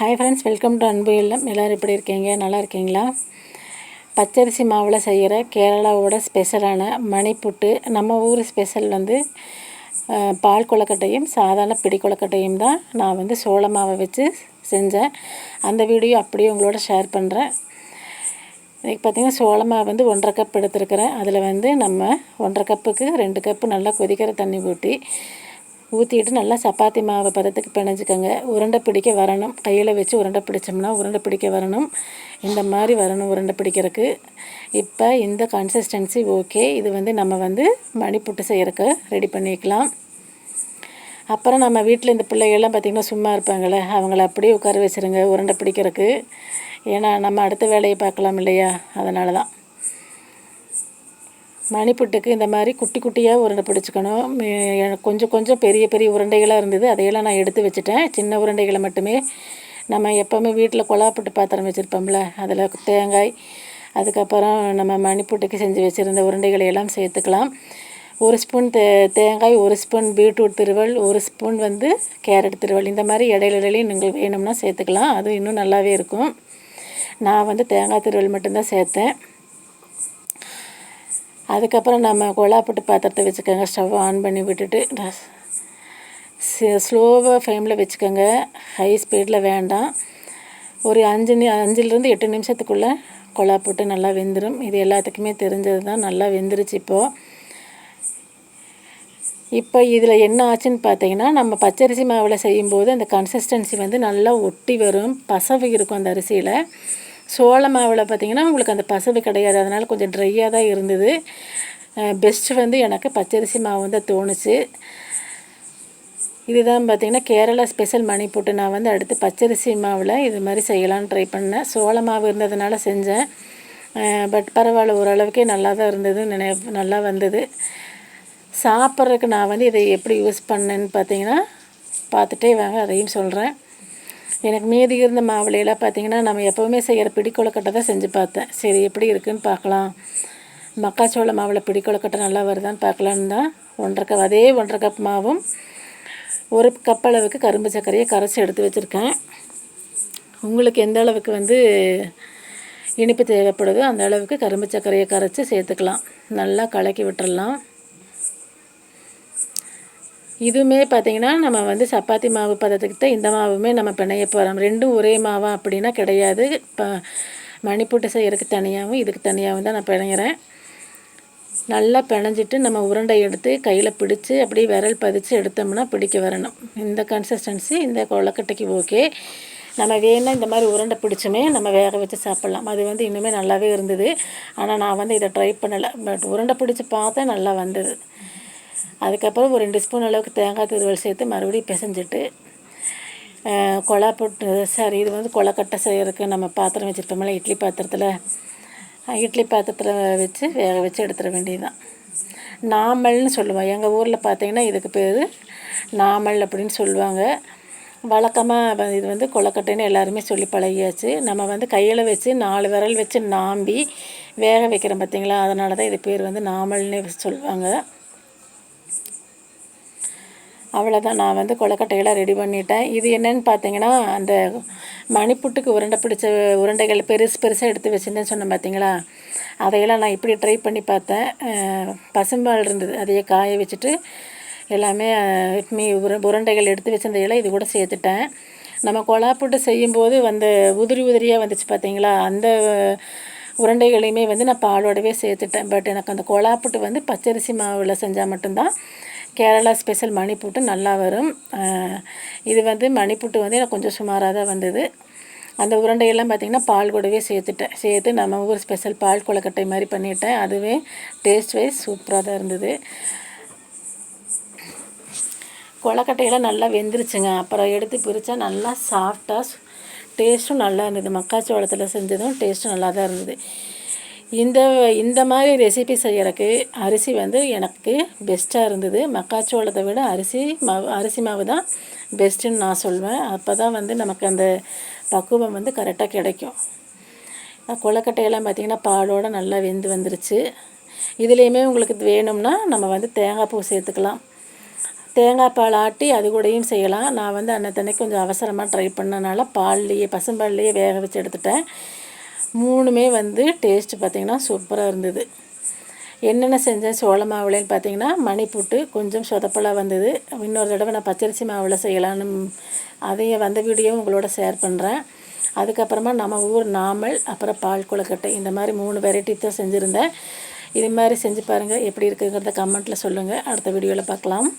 Hi friends welcome to அன்பு இல்லம். எல்லோரும் எப்படி இருக்கீங்க? நல்லா இருக்கீங்களா? பச்சரிசி மாவில் செய்கிற கேரளாவோட ஸ்பெஷலான மணிப்புட்டு நம்ம ஊர் ஸ்பெஷல் வந்து பால் கொழுக்கட்டையும் சாதாரண பிடி கொழுக்கட்டையும் தான் நான் வந்து சோள மாவை வச்சு செஞ்சேன். அந்த வீடியோ அப்படியே உங்களோட ஷேர் பண்ணுறேன் இன்றைக்கி பார்த்திங்கன்னா சோள மாவு வந்து ஒன்றரை கப் எடுத்துருக்கிறேன். அதில் வந்து நம்ம ஒன்றரை கப்புக்கு ரெண்டு கப்பு நல்லா கொதிக்கிற தண்ணி ஊட்டி ஊற்றிட்டு நல்லா சப்பாத்தி மாவு பதத்துக்கு பிணைஞ்சிக்கோங்க. உருண்டை பிடிக்க வரணும். கையில் வச்சு உருண்டை பிடிச்சோம்னா உருண்டை பிடிக்க வரணும். இந்த மாதிரி வரணும் உருண்டை பிடிக்கிறதுக்கு. இப்போ இந்த கன்சிஸ்டன்சி ஓகே இது வந்து நம்ம வந்து மணிப்புட்டு செய்கிறக்கு ரெடி பண்ணிக்கலாம். அப்புறம் நம்ம வீட்டில் இந்த பிள்ளைகள்லாம் பார்த்திங்கன்னா சும்மா இருப்பாங்களே அவங்கள அப்படியே உட்கார வச்சுருங்க உருண்டை பிடிக்கிறதுக்கு. ஏன்னா நம்ம அடுத்த வேலையை பார்க்கலாம் இல்லையா? அதனால தான் மணிப்புட்டுக்கு இந்த மாதிரி குட்டி குட்டியாக உருண்டை பிடிச்சிக்கணும். கொஞ்சம் கொஞ்சம் பெரிய பெரிய உருண்டைகளாக இருந்தது. அதையெல்லாம் நான் எடுத்து வச்சுட்டேன். சின்ன உருண்டைகளை மட்டுமே. நம்ம எப்போவுமே வீட்டில் கொலாப்புட்டு பாத்திரம் வச்சுருப்போம்ல அதில் தேங்காய் அதுக்கப்புறம் நம்ம மணிப்புட்டுக்கு செஞ்சு வச்சுருந்த உருண்டைகளை எல்லாம் சேர்த்துக்கலாம். ஒரு ஸ்பூன் தே தேங்காய் ஒரு ஸ்பூன் பீட்ரூட் திருவல் ஒரு ஸ்பூன் வந்து கேரட் திருவல் இந்த மாதிரி இடையில இடையிலையும் நீங்கள் வேணும்னா சேர்த்துக்கலாம். அது இன்னும் நல்லாவே இருக்கும். நான் வந்து தேங்காய் திருவல் மட்டும்தான் சேர்த்தேன். அதுக்கப்புறம் நம்ம கொலாப்பட்டு பாத்திரத்தை வச்சுக்கோங்க. ஸ்டவ் ஆன் பண்ணி விட்டுட்டு ஸ்லோவாக ஃப்ளேமில் வச்சுக்கோங்க. ஹை ஸ்பீடில் வேண்டாம். ஒரு அஞ்சு நி அஞ்சுலேருந்து எட்டு நிமிஷத்துக்குள்ளே கொலா போட்டு நல்லா வெந்துடும் இது எல்லாத்துக்குமே தெரிஞ்சது தான் நல்லா வெந்துருச்சு இப்போது இப்போ இதில் என்ன ஆச்சுன்னு பார்த்தீங்கன்னா நம்ம பச்சரிசி மாவில் செய்யும்போது அந்த கன்சிஸ்டன்சி வந்து நல்லா ஒட்டி வரும். பசவு இருக்கும் அந்த அரிசியில். சோள மாவில் பார்த்தீங்கன்னா உங்களுக்கு அந்த பசவு கிடையாது. அதனால் கொஞ்சம் ட்ரையாக தான் இருந்தது. பெஸ்ட்டு வந்து எனக்கு பச்சரிசி மாவு வந்து தோணுச்சு. இதுதான் பார்த்திங்கன்னா கேரளா ஸ்பெஷல் மணி போட்டு. நான் வந்து அடுத்து பச்சரிசி மாவில் இது மாதிரி செய்யலான்னு ட்ரை பண்ணேன். சோள மாவு இருந்ததுனால செஞ்சேன். பட் பரவாயில்ல ஓரளவுக்கே நல்லா தான் இருந்தது. நினை நல்லா வந்தது. சாப்பிட்றதுக்கு நான் வந்து இதை எப்படி யூஸ் பண்ணேன்னு பார்த்தீங்கன்னா பார்த்துட்டே வாங்க. அதையும் சொல்கிறேன் எனக்கு மீதி இருந்த மாவுலையெல்லாம் பார்த்தீங்கன்னா நம்ம எப்போவுமே செய்கிற பிடிக்கொழுக்கட்டை தான் செஞ்சு பார்த்தேன். சரி எப்படி இருக்குன்னு பார்க்கலாம். மக்காச்சோள மாவில் பிடிக்கொழுக்கட்டை நல்லா வருதான்னு பார்க்கலான்னு தான். ஒன்றரை கப் அதே ஒன்றரை கப் மாவும் ஒரு கப் அளவுக்கு கரும்பு சர்க்கரையை கரைச்சி எடுத்து வச்சுருக்கேன். உங்களுக்கு எந்த அளவுக்கு வந்து இனிப்பு தேவைப்படுதோ அந்த அளவுக்கு கரும்பு சர்க்கரையை கரைச்சி சேர்த்துக்கலாம். நல்லா கலக்கி விட்டுறலாம். இதுவுமே பார்த்திங்கன்னா நம்ம வந்து சப்பாத்தி மாவு பதத்துக்கிட்ட இந்த மாவுமே நம்ம பிணைய போகிறோம் ரெண்டும் ஒரே மாவா அப்படின்னா கிடையாது. இப்போ மணிப்பூட்டு செய்கிறதுக்கு தனியாகவும் இதுக்கு தனியாகவும் தான் நான் பிணையிறேன். நல்லா பிணைஞ்சிட்டு நம்ம உருண்டை எடுத்து கையில் பிடிச்சி அப்படியே விரல் பதிச்சு எடுத்தோம்னா பிடிக்க வரணும். இந்த கன்சிஸ்டன்சி இந்த கொழக்கட்டைக்கு ஓகே நம்ம வேணால் இந்த மாதிரி உருண்டை பிடிச்சுமே நம்ம வேக வச்சு சாப்பிட்லாம். அது வந்து இன்னுமே நல்லாவே இருந்தது. ஆனால் நான் வந்து இதை ட்ரை பண்ணலை. பட் உருண்டை பிடிச்சி பார்த்தேன் நல்லா வந்தது. அதுக்கப்புறம் ஒரு ரெண்டு ஸ்பூன் அளவுக்கு தேங்காய் திருவல் சேர்த்து மறுபடியும் பிசைஞ்சிட்டு அஹ், கொலா போட்டு சாரி இது வந்து கொலக்கட்டை செய்கிறதுக்கு நம்ம பாத்திரம் வச்சுருப்போம்ல இட்லி பாத்திரத்தில் இட்லி பாத்திரத்தில் வச்சு வேக வச்சு எடுத்துட வேண்டியதுதான். நாமல்னு சொல்லுவோம். எங்கள் ஊரில் பார்த்தீங்கன்னா இதுக்கு பேர் நாமல் அப்படின்னு சொல்லுவாங்க. வழக்கமாக இது வந்து கொலக்கட்டைன்னு எல்லாருமே சொல்லி பழகியாச்சு. நம்ம வந்து கையில் வச்சு நாலு விரல் வச்சு நாம்பி வேக வைக்கிறோம் பார்த்தீங்களா அதனால தான் இது பேர் வந்து நாமல்னே சொல்லுவாங்க. அவ்வளோதான் நான் வந்து கொலக்கட்டையெல்லாம் ரெடி பண்ணிட்டேன். இது என்னென்னு பார்த்தீங்கன்னா அந்த மணிப்புட்டுக்கு உருண்டை பிடிச்ச உருண்டைகள் பெருசு பெருசாக எடுத்து வச்சுருந்தேன்னு சொன்னேன் பார்த்தீங்களா அதையெல்லாம் நான் இப்படி ட்ரை பண்ணி பார்த்தேன். பசும்பால் இருந்தது. அதையே காய வச்சுட்டு எல்லாமே மீ உரு உருண்டைகள் எடுத்து வச்சிருந்தையெல்லாம் இது கூட சேர்த்துட்டேன். நம்ம கொலாப்புட்டு செய்யும்போது வந்து உதிரி உதிரியாக வந்துச்சு பார்த்தீங்களா அந்த உருண்டைகளையுமே வந்து நான் பாலோடவே சேர்த்துட்டேன். பட் எனக்கு அந்த கொலாப்புட்டு வந்து பச்சரிசி மாவில் செஞ்சால் மட்டும்தான் கேரளா ஸ்பெஷல் மணிப்புட்டு நல்லா வரும். இது வந்து மணிப்புட்டு வந்து எனக்கு கொஞ்சம் சுமாராக தான் வந்தது. அந்த உருண்டையெல்லாம் பார்த்திங்கன்னா பால் கூடவே சேர்த்துட்டேன். சேர்த்து நம்ம ஊர் ஸ்பெஷல் பால் கொலக்கட்டை மாதிரி பண்ணிட்டேன். அதுவே டேஸ்ட் வைஸ் சூப்பராக தான் இருந்தது. கொலக்கட்டையெல்லாம் நல்லா வெந்துருச்சுங்க. அப்புறம் எடுத்து பிரித்தா நல்லா சாஃப்டாக டேஸ்ட்டும் நல்லா இருந்தது. மக்காச்சோளத்தில் செஞ்சதும் டேஸ்ட்டும் நல்லா தான் இருந்தது. இந்த இந்த மாதிரி ரெசிபி செய்கிறக்கு அரிசி வந்து எனக்கு பெஸ்ட்டாக இருந்தது. மக்காச்சோளத்தை விட அரிசி மாவு அரிசி மாவு தான் பெஸ்ட்டுன்னு நான் சொல்வேன். அப்போ தான் வந்து நமக்கு அந்த பக்குவம் வந்து கரெக்டாக கிடைக்கும். கொழுக்கட்டையெல்லாம் பார்த்திங்கன்னா பாலோடு நல்லா வெந்து வந்துருச்சு. இதுலேயுமே உங்களுக்கு வேணும்னா நம்ம வந்து தேங்காய் பூ சேர்த்துக்கலாம். தேங்காய் பால் ஆட்டி அது கூடயும் செய்யலாம். நான் வந்து அன்னத்தன்னைக்கு கொஞ்சம் அவசரமாக ட்ரை பண்ணனால பால்லையே பசும்பால்லையே வேக வச்சு எடுத்துட்டேன். மூணுமே வந்து டேஸ்ட்டு பார்த்திங்கன்னா சூப்பராக இருந்தது. என்னென்ன செஞ்சேன்? சோள மாவுலேன்னு பார்த்தீங்கன்னா மணிப்புட்டு கொஞ்சம் சொதப்பலாக வந்தது. இன்னொரு தடவை நான் பச்சரிசி மாவில் செய்யலான்னு அதையும் வந்த வீடியோ உங்களோட ஷேர் பண்ணுறேன் அதுக்கப்புறமா நம்ம ஊர் நாமல் அப்புறம் பால் குளக்கட்டை இந்த மாதிரி மூணு வெரைட்டி தான் செஞ்சுருந்தேன். இது மாதிரி செஞ்சு பாருங்கள் எப்படி இருக்குங்கிறத கமெண்ட்டில் சொல்லுங்கள் அடுத்த வீடியோவில் பார்க்கலாம்.